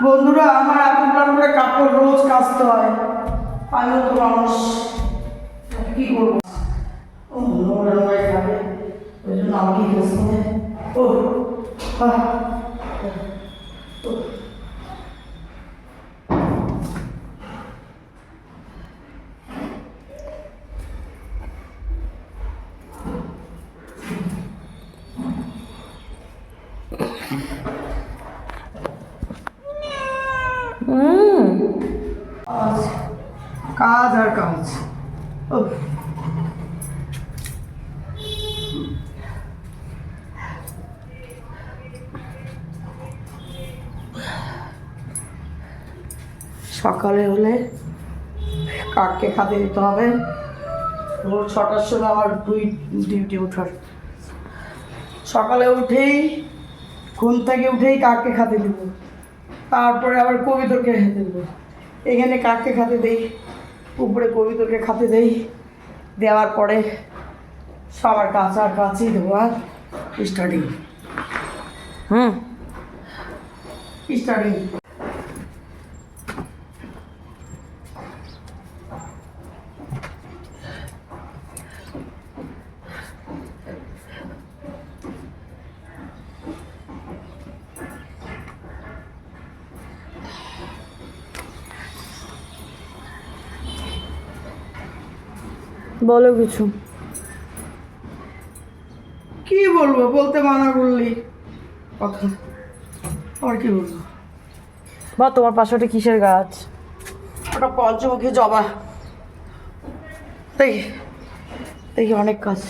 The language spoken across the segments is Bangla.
বন্ধুরা আমার এত প্ল্যান করে কাপড় রোজ কাচতে হয়। আমিও তো মানুষ। কি করব? ও নোংরা নোংরাই থাকে। ওই জন্য আমাকে হবে ও আহ, ও। কাজ কাজ আর কাজ। উফ। সকালে হলে কাককে খাতে দিতে হবে। ভোর ছটার সময় আমার দুই ডিউটি উঠার সকালে উঠেই, ঘুম থেকে উঠেই কাককে খাতে দিব। তারপরে আবার কবিতরকে খেতে দেবো। এখানে কাককে খাতে দেই। উপরে কবিতরকে খাতে দেই। দেওয়ার পরে সবার কাঁচা কাছি ধোয়ার স্টার্টিং হুম। স্টার্টিং বলো কিছু। কি বলব? বলতে মানা করলি। কথা। আর কি বলব? বা তোমার পাশে ওটা কিসের গাছ? ওটা পঞ্চমুখী জবা। দেখি। দেখি অনেক কাজ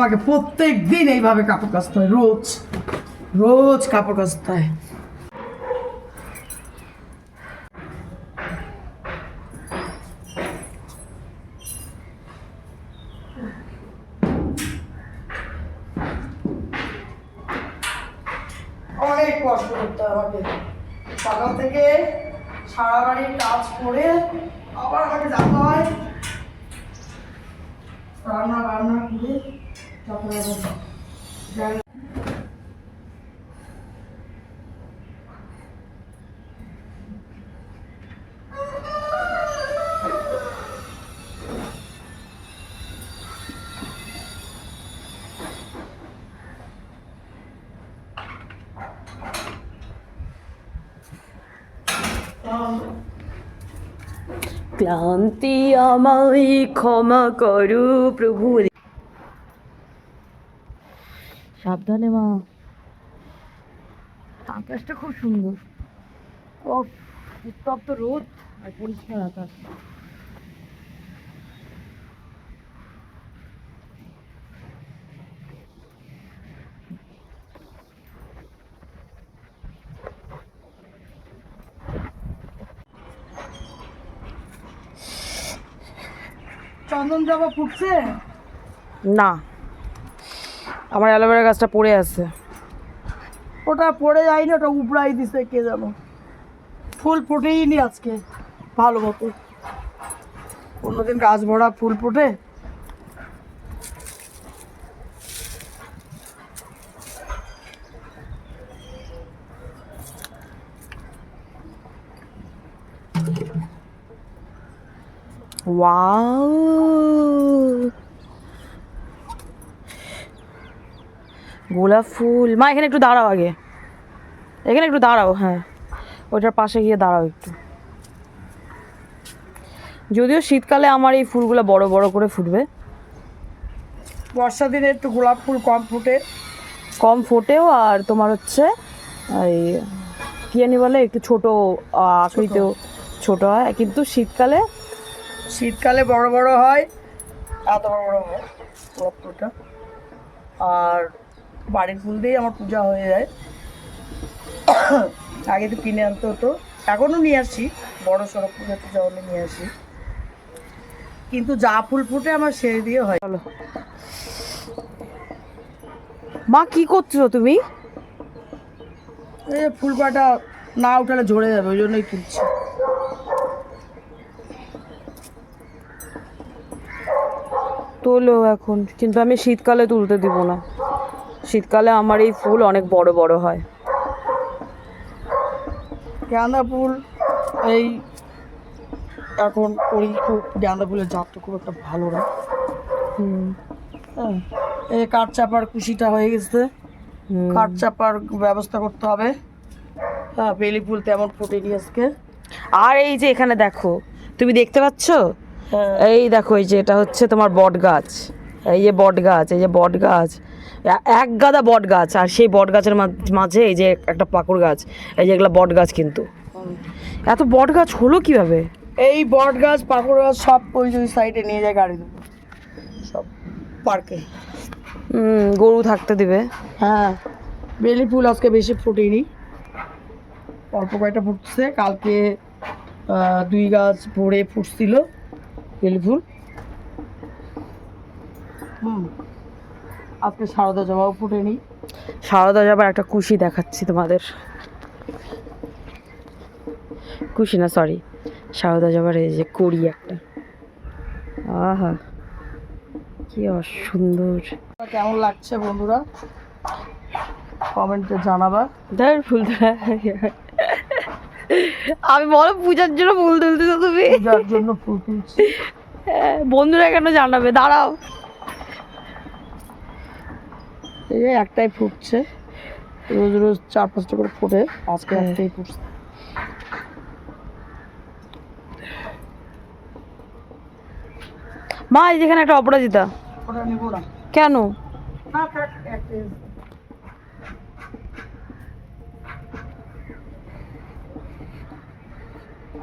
আমাকে প্রত্যেক দিন এইভাবে কাপড় কাচতে হয়, রোজ রোজ কাপড় কাচতে হয়। অনেক কষ্ট করতে আমাকে। সকাল থেকে সারা বাড়ির কাজ করে আবার আমাকে যেতে হয়। রান্না বান্না করে তারপরে আবার ক্লান্তি আমায় ক্ষমা করু প্রভু সাবধানে মা। আকাশটা খুব সুন্দর। ও উত্তপ্ত রোদ আর পরিষ্কার আকাশ। চন্দন জবা ফুটছে? না। আমার অ্যালোভেরা গাছটা পড়ে আছে। ওটা পড়ে যায়নি, ওটা উপড়াই দিছে, কে জানো। ফুল ফুটেই নি আজকে, ভালো মতো। অন্যদিন গাছ ভরা ফুল ফুটে। ওয়াও! গোলাপ ফুল। মা এখানে একটু দাঁড়াও আগে। এখানে একটু দাঁড়াও হ্যাঁ। ওইটার পাশে গিয়ে দাঁড়াও একটু। যদিও শীতকালে আমার এই ফুলগুলো বড় বড় করে ফুটবে। বর্ষা দিনে একটু গোলাপ ফুল কম ফুটে। কম ফোটেও আর তোমার হচ্ছে এই কি জানি বলে একটু ছোট আকৃতিও ছোট হয়। কিন্তু শীতকালে শীতকালে বড় বড় হয়। এত বড় বড় হয় গোলাপ ফুলটা। আর বাড়ির ফুল দিয়েই আমার পূজা হয়ে যায়। আগে তো কিনে আনতে হতো। এখনও নিয়ে আসি। বড় সড়ো পূজা টুজা হলে নিয়ে আসি। কিন্তু যা ফুল ফুটে আমার সেই দিয়ে হয়। চলো। মা কি করছ তুমি? এই ফুল পাটা না উঠালে ঝরে যাবে ওই জন্যই তুলছি। তোলো এখন কিন্তু আমি শীতকালে তুলতে দিব না। শীতকালে আমার এই ফুল অনেক বড় বড় হয়। গাঁদা ফুল এই এখন ওই খুব গাঁদা ফুলের জাতটা খুব একটা ভালো না। হুম। হ্যাঁ এই কাঠ চাপার কুশিটা হয়ে গেছে। কাঠ চাপার ব্যবস্থা করতে হবে। হ্যাঁ বেলি ফুল তেমন ফোটেনি আজকে। আর এই যে এখানে দেখো তুমি দেখতে পাচ্ছ? হ্যাঁ। এই দেখো এই যে এটা হচ্ছে তোমার বট গাছ এই যে বট গাছ এই যে বট গাছ এক গাদা বট গাছ আর সেই বট গাছের মাঝ- এই যে একটা পাকুড় গাছ এই যে এগুলো বট গাছ কিন্তু। এত বট গাছ হলো কীভাবে? এই বট গাছ পাকুড় গাছ সব ওই সাইডে নিয়ে যায় গাড়ি সব পার্কে হুম, গরু থাকতে দিবে। হ্যাঁ। বেলি ফুল আজকে বেশি ফুটেনি। অল্প কয়েকটা ফুটছে। কালকে দুই গাছ ভরে ফুটছিল বেলি ফুল। হুম। আজকে সারদা জবাও ফুটেনি। সারদা যাবার একটা কুশি দেখাচ্ছি তোমাদের। কুশি না সরি সারদা যাবার এই যে কড়ি একটা। আহা কি অসুন্দর। কেমন লাগছে বন্ধুরা? কমেন্টে জানাবা। ধর ফুল আমি বলো পূজার জন্য ফুল তুলতেছো তুমি। পূজার জন্য ফুল তুলছি। হ্যাঁ, বন্ধুরা কেন জানাবে? দাঁড়াও। এই যে একটাই ফুটছে। রোজ রোজ চার পাঁচটা করে ফুটে। আজকে হ্যাঁ। একটাই ফুটছে। মা এই যেখানে একটা অপরাজিতা। কেন?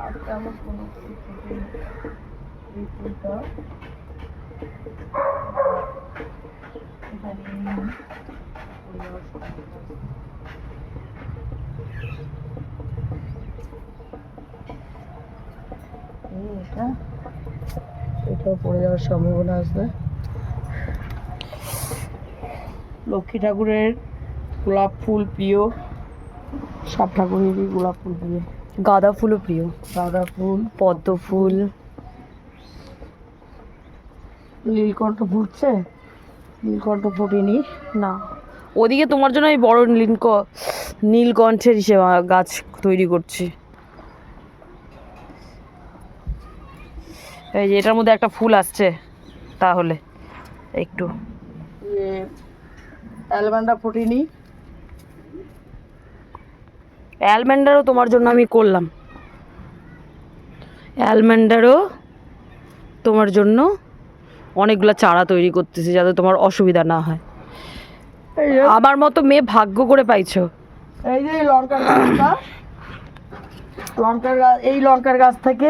আর তেমন কোনো এটা? এটাও পড়ে যাওয়ার সম্ভাবনা আছে। লক্ষ্মী ঠাকুরের গোলাপ ফুল প্রিয়। সব ঠাকুরেরই গোলাপ ফুল প্রিয়। গাঁদা ফুলও প্রিয়। গাঁদা ফুল। পদ্ম ফুল। নীলকণ্ঠ ফুটছে নীলকণ্ঠ ফোটেনি না। ওদিকে তোমার জন্য আমি বড় নীলক নীলকণ্ঠের হিসেবে গাছ তৈরি করছি। এই যে এটার মধ্যে একটা ফুল আসছে তাহলে একটু। অ্যালবান্ডা ফোটেনি। অ্যালমেন্ডারও তোমার জন্য আমি করলাম। অ্যালমেন্ডারও তোমার জন্য অনেকগুলো চারা তৈরি করতেছি যাতে তোমার অসুবিধা না হয়। আমার মতো মেয়ে ভাগ্য করে পাইছো। এই যে লঙ্কার গাছটা। লঙ্কার গাছ এই লঙ্কার গাছ থেকে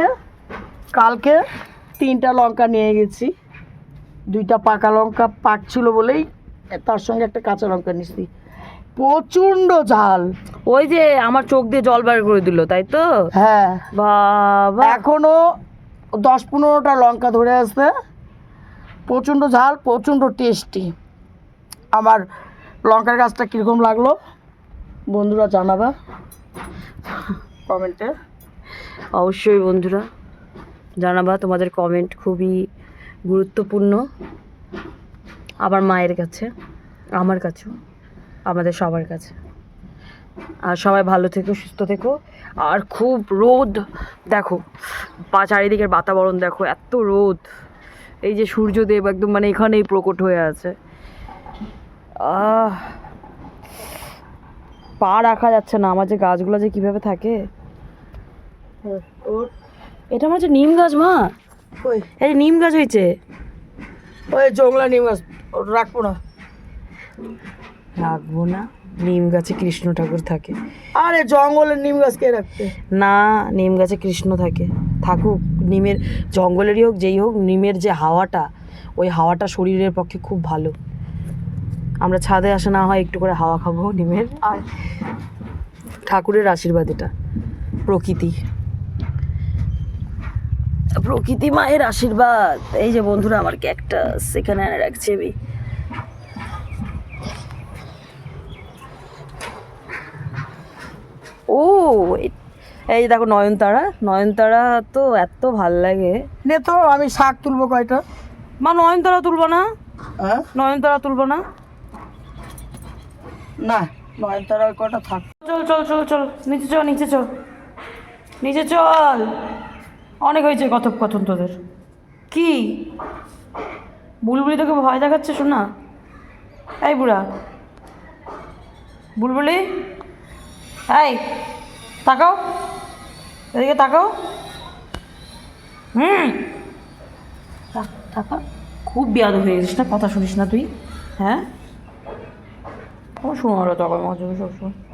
কালকে তিনটা লঙ্কা নিয়ে গেছি। দুইটা পাকা লঙ্কা পাকছিল বলেই তার সঙ্গে একটা কাঁচা লঙ্কা নিয়েছি। প্রচণ্ড ঝাল। ওই যে আমার চোখ দিয়ে জল বার করে দিল তাই তো? হ্যাঁ। বাবা। এখনও দশ পনেরোটা লঙ্কা ধরে আছে। প্রচণ্ড ঝাল, প্রচণ্ড টেস্টি আমার লঙ্কার গাছটা কীরকম লাগল? বন্ধুরা জানাবা। কমেন্টে। অবশ্যই বন্ধুরা জানাবা, তোমাদের কমেন্ট খুবই গুরুত্বপূর্ণ। আমার মায়ের কাছে, আমার কাছেও, আমাদের সবার কাছে। আর সবাই ভালো থেকো, সুস্থ থেকো। আর খুব রোদ, দেখো, পা চারিদিকের বাতাবরণ দেখো, এত রোদ। এই যে সূর্যদেব একদম মানে এখানেই প্রকট হয়ে আছে। আহ পা রাখা যাচ্ছে না আমার যে গাছগুলো যে কীভাবে থাকে? এটা আমার হচ্ছে নিম গাছ মা। এই নিম গাছ হয়েছে। ওই জংলা নিম গাছ রাখব না। রাখব না নিম গাছে কৃষ্ণ ঠাকুর থাকে। আরে জঙ্গলের নিম গাছ কে রাখতে না নিম গাছে কৃষ্ণ থাকে। থাকুক, নিমের জঙ্গলেরই হোক, যেই হোক, নিমের যে হাওয়াটা, ওই হাওয়াটা শরীরের পক্ষে খুব ভালো। আমরা ছাদে আসা না হয় একটু করে হাওয়া খাব নিমের। আর ঠাকুরের আশীর্বাদ এটা প্রকৃতি। প্রকৃতি মায়ের আশীর্বাদ। এই যে বন্ধুরা, আমার একটা সেখানে এনে রাখছি আমি। ও এই দেখো নয়নতারা নয়নতারা তো এত ভালো লাগে। নে তো আমি শাক তুলবো কয়টা? মা নয়নতারা তুলবো না? হ্যাঁ? নয়নতারা তুলবো না? না নয়নতারা কটা থাক। চল চল চল চল নিচে চল নিচে চল। নিচে চল। অনেক হয়েছে কথোপকথন তোদের। কি? বুলবুলি তোকে ভয় দেখাচ্ছে শোনা? এই বুড়া। বুলবুলি? এই তাকাও। এদিকে তাকাও। হুম। তাকা খুব বিয়াদ হয়ে গেছিস না? কথা শুনিস না তুই হ্যাঁ? ও শোনো তখন মজা সবসময়।